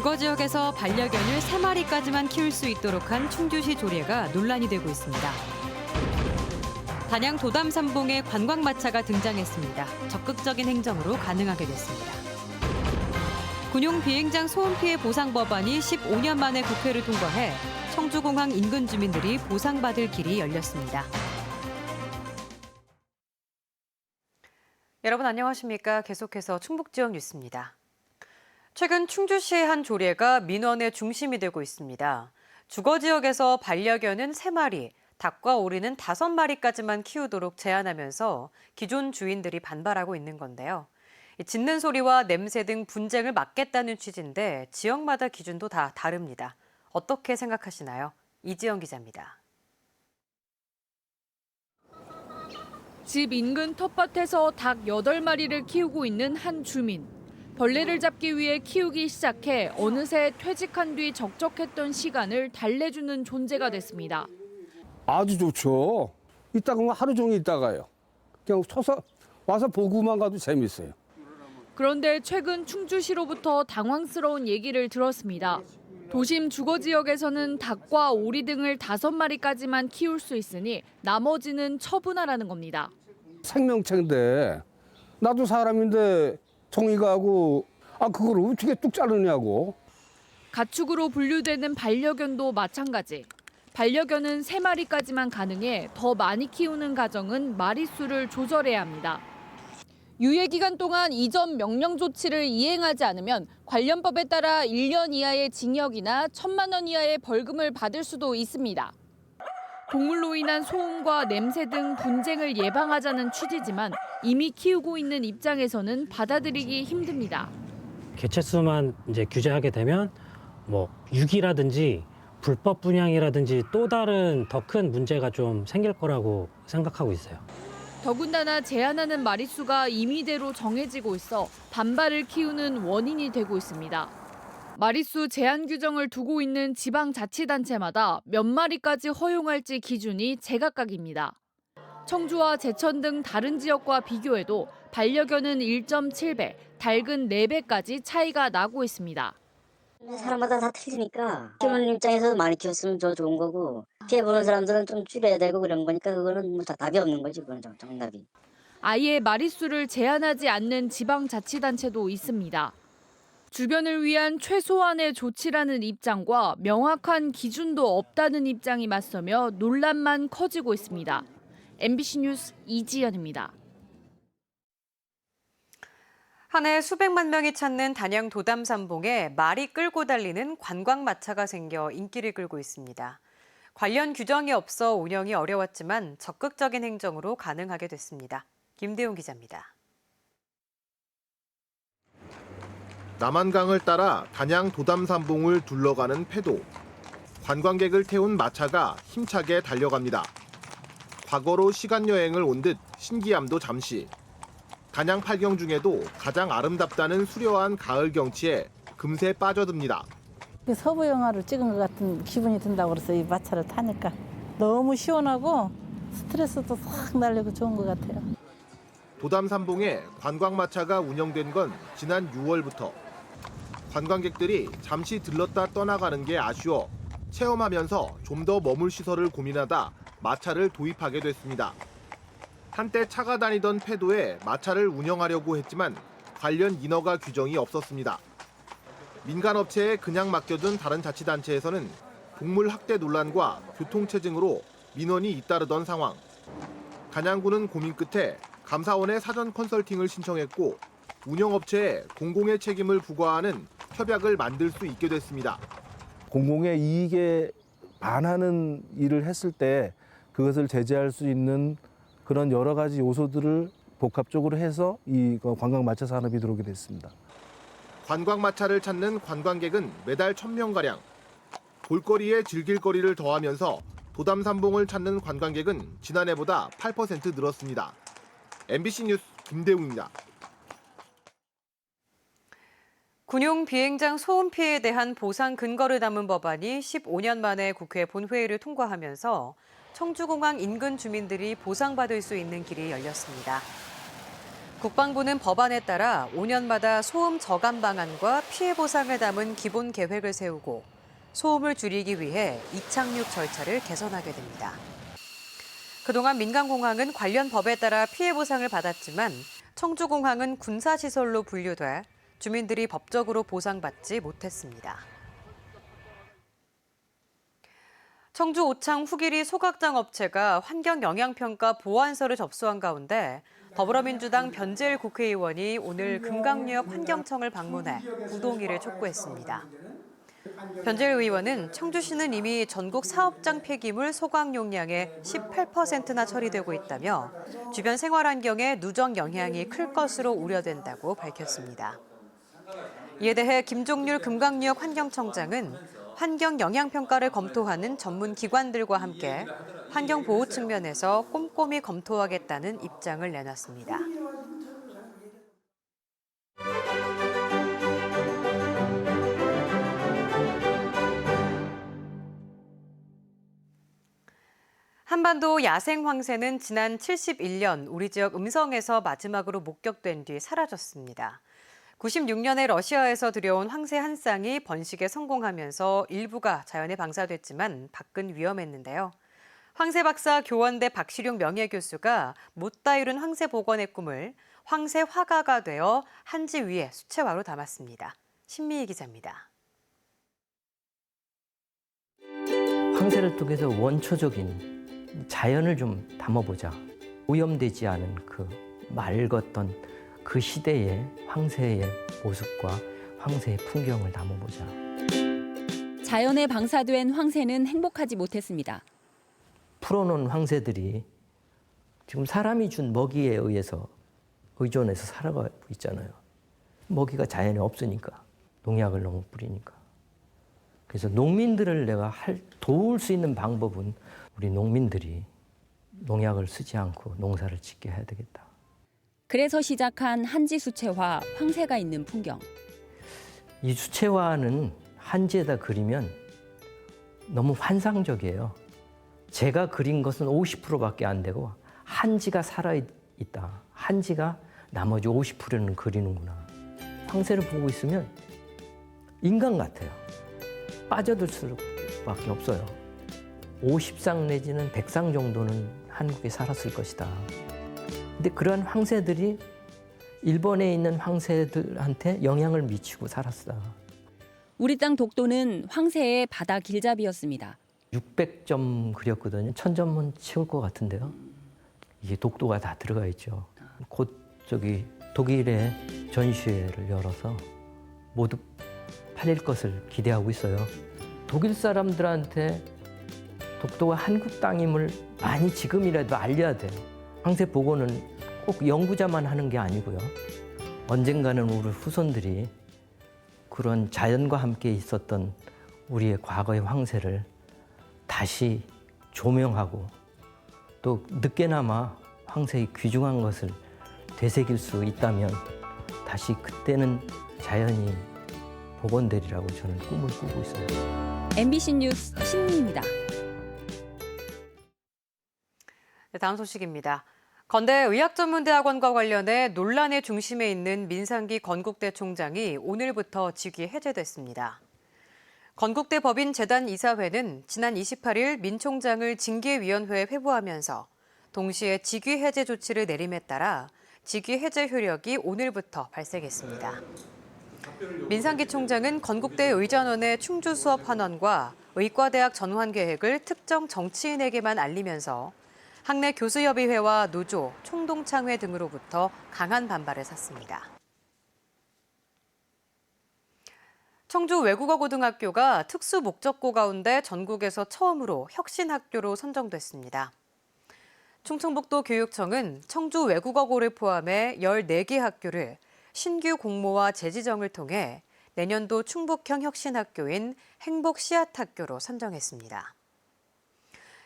주거 지역에서 반려견을 3마리까지만 키울 수 있도록 한 충주시 조례가 논란이 되고 있습니다. 단양 도담 삼봉에 관광 마차가 등장했습니다. 적극적인 행정으로 가능하게 됐습니다. 군용 비행장 소음 피해 보상 법안이 15년 만에 국회를 통과해 청주공항 인근 주민들이 보상받을 길이 열렸습니다. 여러분 안녕하십니까? 계속해서 충북 지역 뉴스입니다. 최근 충주시의 한 조례가 민원의 중심이 되고 있습니다. 주거 지역에서 반려견은 3마리, 닭과 오리는 5마리까지만 키우도록 제한하면서 기존 주인들이 반발하고 있는 건데요. 이 짖는 소리와 냄새 등 분쟁을 막겠다는 취지인데 지역마다 기준도 다 다릅니다. 어떻게 생각하시나요? 이지영 기자입니다. 집 인근 텃밭에서 닭 8마리를 키우고 있는 한 주민. 벌레를 잡기 위해 키우기 시작해 어느새 퇴직한 뒤 적적했던 시간을 달래주는 존재가 됐습니다. 아주 좋죠. 이따가 하루 종일 있다가요. 그냥 서서 와서 보고만 가도 재밌어요. 그런데 최근 충주시로부터 당황스러운 얘기를 들었습니다. 도심 주거 지역에서는 닭과 오리 등을 다섯 마리까지만 키울 수 있으니 나머지는 처분하라는 겁니다. 생명체인데 나도 사람인데 정의가 하고 아 그걸 어떻게 뚝 자르냐고. 가축으로 분류되는 반려견도 마찬가지. 반려견은 세마리까지만 가능해 더 많이 키우는 가정은 마리수를 조절해야 합니다. 유예 기간 동안 이전 명령 조치를 이행하지 않으면 관련법에 따라 1년 이하의 징역이나 1천만 원 이하의 벌금을 받을 수도 있습니다. 동물로 인한 소음과 냄새 등 분쟁을 예방하자는 취지지만 이미 키우고 있는 입장에서는 받아들이기 힘듭니다. 개체수만 이제 규제하게 되면 뭐 유기라든지 불법 분양이라든지 또 다른 더 큰 문제가 좀 생길 거라고 생각하고 있어요. 더군다나 제한하는 마리수가 임의대로 정해지고 있어 반발을 키우는 원인이 되고 있습니다. 마리수 제한 규정을 두고 있는 지방자치단체마다 몇 마리까지 허용할지 기준이 제각각입니다. 청주와 제천 등 다른 지역과 비교해도 반려견은 1.7배, 닭은 4배까지 차이가 나고 있습니다. 사람마다 다 틀리니까 키우는 입장에서 많이 키웠으면 더 좋은 거고 피해 보는 사람들은 좀 줄여야 되고 그런 거니까 그거는 뭐 다 답이 없는 거지 그건 정- 정답이. 아예 마리수를 제한하지 않는 지방자치단체도 있습니다. 주변을 위한 최소한의 조치라는 입장과 명확한 기준도 없다는 입장이 맞서며 논란만 커지고 있습니다. MBC 뉴스 이지연입니다. 한 해 수백만 명이 찾는 단양 도담산봉에 말이 끌고 달리는 관광 마차가 생겨 인기를 끌고 있습니다. 관련 규정이 없어 운영이 어려웠지만 적극적인 행정으로 가능하게 됐습니다. 김대용 기자입니다. 남한강을 따라 단양 도담산봉을 둘러가는 패도. 관광객을 태운 마차가 힘차게 달려갑니다. 과거로 시간 여행을 온 듯 신기함도 잠시. 단양 팔경 중에도 가장 아름답다는 수려한 가을 경치에 금세 빠져듭니다. 그 서부 영화를 찍은 것 같은 기분이 든다고 그래서 이 마차를 타니까 너무 시원하고 스트레스도 싹 날리고 좋은 것 같아요. 도담산봉에 관광마차가 운영된 건 지난 6월부터 관광객들이 잠시 들렀다 떠나가는 게 아쉬워 체험하면서 좀 더 머물 시설을 고민하다 마차를 도입하게 됐습니다. 한때 차가 다니던 패도에 마차를 운영하려고 했지만 관련 인허가 규정이 없었습니다. 민간업체에 그냥 맡겨둔 다른 자치단체에서는 동물 학대 논란과 교통체증으로 민원이 잇따르던 상황. 단양구는 고민 끝에 감사원에 사전 컨설팅을 신청했고 운영업체에 공공의 책임을 부과하는 협약을 만들 수 있게 됐습니다. 공공의 이익에 반하는 일을 했을 때 그것을 제재할 수 있는 그런 여러 가지 요소들을 복합적으로 해서 이 관광 마차 산업이 들어오게 됐습니다. 관광 마차를 찾는 관광객은 매달 1000명 가량. 볼거리에 즐길 거리를 더하면서 도담산봉을 찾는 관광객은 지난해보다 8% 늘었습니다. MBC 뉴스 김대웅입니다. 군용 비행장 소음 피해에 대한 보상 근거를 담은 법안이 15년 만에 국회 본회의를 통과하면서 청주공항 인근 주민들이 보상받을 수 있는 길이 열렸습니다. 국방부는 법안에 따라 5년마다 소음 저감 방안과 피해 보상을 담은 기본 계획을 세우고 소음을 줄이기 위해 이착륙 절차를 개선하게 됩니다. 그동안 민간공항은 관련 법에 따라 피해 보상을 받았지만 청주공항은 군사시설로 분류돼 주민들이 법적으로 보상받지 못했습니다. 청주 오창 후기리 소각장 업체가 환경영향평가 보완서를 접수한 가운데 더불어민주당 변재일 국회의원이 오늘 금강유역 환경청을 방문해 부동의를 촉구했습니다. 변재일 의원은 청주시는 이미 전국 사업장 폐기물 소각 용량의 18%나 처리되고 있다며 주변 생활 환경에 누적 영향이 클 것으로 우려된다고 밝혔습니다. 이에 대해 김종률 금강유역 환경청장은 환경 영향 평가를 검토하는 전문 기관들과 함께 환경 보호 측면에서 꼼꼼히 검토하겠다는 입장을 내놨습니다. 한반도 야생 황새는 지난 71년 우리 지역 음성에서 마지막으로 목격된 뒤 사라졌습니다. 96년에 러시아에서 들여온 황새 한 쌍이 번식에 성공하면서 일부가 자연에 방사됐지만 밖은 위험했는데요. 황새 박사 교원대 박시룡 명예교수가 못다 이룬 황새 복원의 꿈을 황새 화가가 되어 한지 위에 수채화로 담았습니다. 신미희 기자입니다. 황새를 통해서 원초적인 자연을 좀 담아보자. 오염되지 않은 그 맑았던 그 시대의 황새의 모습과 황새의 풍경을 담아보자. 자연에 방사된 황새는 행복하지 못했습니다. 풀어놓은 황새들이 지금 사람이 준 먹이에 의해서 의존해서 살아가고 있잖아요. 먹이가 자연에 없으니까 농약을 너무 뿌리니까. 그래서 농민들을 내가 할, 도울 수 있는 방법은 우리 농민들이 농약을 쓰지 않고 농사를 짓게 해야 되겠다. 그래서 시작한 한지 수채화 황새가 있는 풍경. 이 수채화는 한지에다 그리면 너무 환상적이에요. 제가 그린 것은 50%밖에 안 되고 한지가 살아 있다. 한지가 나머지 50%는 그리는구나. 황새를 보고 있으면 인간 같아요. 빠져들 수밖에 없어요. 50상 내지는 100상 정도는 한국에 살았을 것이다. 근데 그러한 황새들이 일본에 있는 황새들한테 영향을 미치고 살았어. 우리 땅 독도는 황새의 바다 길잡이였습니다. 600점 그렸거든요. 1000점은 채울 것 같은데요. 이게 독도가 다 들어가 있죠. 곧 저기 독일에 전시회를 열어서 모두 팔릴 것을 기대하고 있어요. 독일 사람들한테 독도가 한국 땅임을 많이 지금이라도 알려야 돼요. 황새 복원은 꼭 연구자만 하는 게 아니고요. 언젠가는 우리 후손들이 그런 자연과 함께 있었던 우리의 과거의 황새를 다시 조명하고 또 늦게나마 황새의 귀중한 것을 되새길 수 있다면 다시 그때는 자연이 복원되리라고 저는 꿈을 꾸고 있어요. MBC 뉴스 신미입니다. 다음 소식입니다. 건대 의학전문대학원과 관련해 논란의 중심에 있는 민상기 건국대 총장이 오늘부터 직위 해제됐습니다. 건국대 법인 재단 이사회는 지난 28일 민 총장을 징계위원회에 회부하면서 동시에 직위 해제 조치를 내림에 따라 직위 해제 효력이 오늘부터 발생했습니다. 민상기 총장은 건국대 의전원의 충주 수업 환원과 의과대학 전환 계획을 특정 정치인에게만 알리면서 학내 교수협의회와 노조, 총동창회 등으로부터 강한 반발을 샀습니다. 청주 외국어 고등학교가 특수 목적고 가운데 전국에서 처음으로 혁신학교로 선정됐습니다. 충청북도 교육청은 청주 외국어고를 포함해 14개 학교를 신규 공모와 재지정을 통해 내년도 충북형 혁신학교인 행복씨앗학교로 선정했습니다.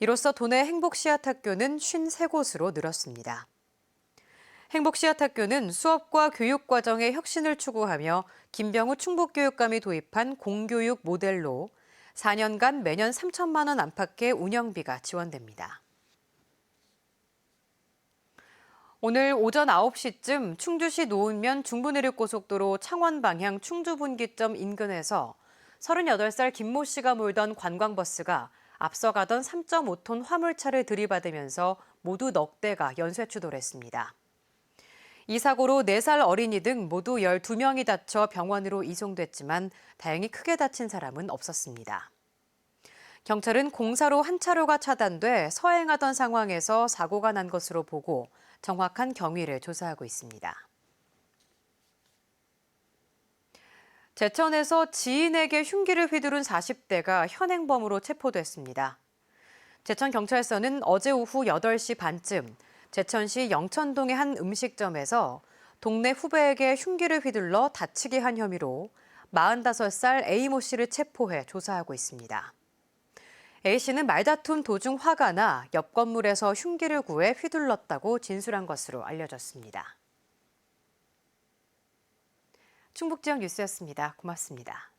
이로써 도내 행복씨앗학교는 53곳으로 늘었습니다. 행복씨앗학교는 수업과 교육 과정의 혁신을 추구하며 김병우 충북교육감이 도입한 공교육 모델로 4년간 매년 3천만 원 안팎의 운영비가 지원됩니다. 오늘 오전 9시쯤 충주시 노은면 중부내륙고속도로 창원 방향 충주 분기점 인근에서 38살 김모 씨가 몰던 관광버스가 앞서가던 3.5톤 화물차를 들이받으면서 모두 넉 대가 연쇄 추돌했습니다. 이 사고로 4살 어린이 등 모두 12명이 다쳐 병원으로 이송됐지만 다행히 크게 다친 사람은 없었습니다. 경찰은 공사로 한 차로가 차단돼 서행하던 상황에서 사고가 난 것으로 보고 정확한 경위를 조사하고 있습니다. 제천에서 지인에게 흉기를 휘두른 40대가 현행범으로 체포됐습니다. 제천경찰서는 어제 오후 8시 반쯤 제천시 영천동의 한 음식점에서 동네 후배에게 흉기를 휘둘러 다치게 한 혐의로 45살 A모 씨를 체포해 조사하고 있습니다. A씨는 말다툼 도중 화가 나 옆 건물에서 흉기를 구해 휘둘렀다고 진술한 것으로 알려졌습니다. 충북지역 뉴스였습니다. 고맙습니다.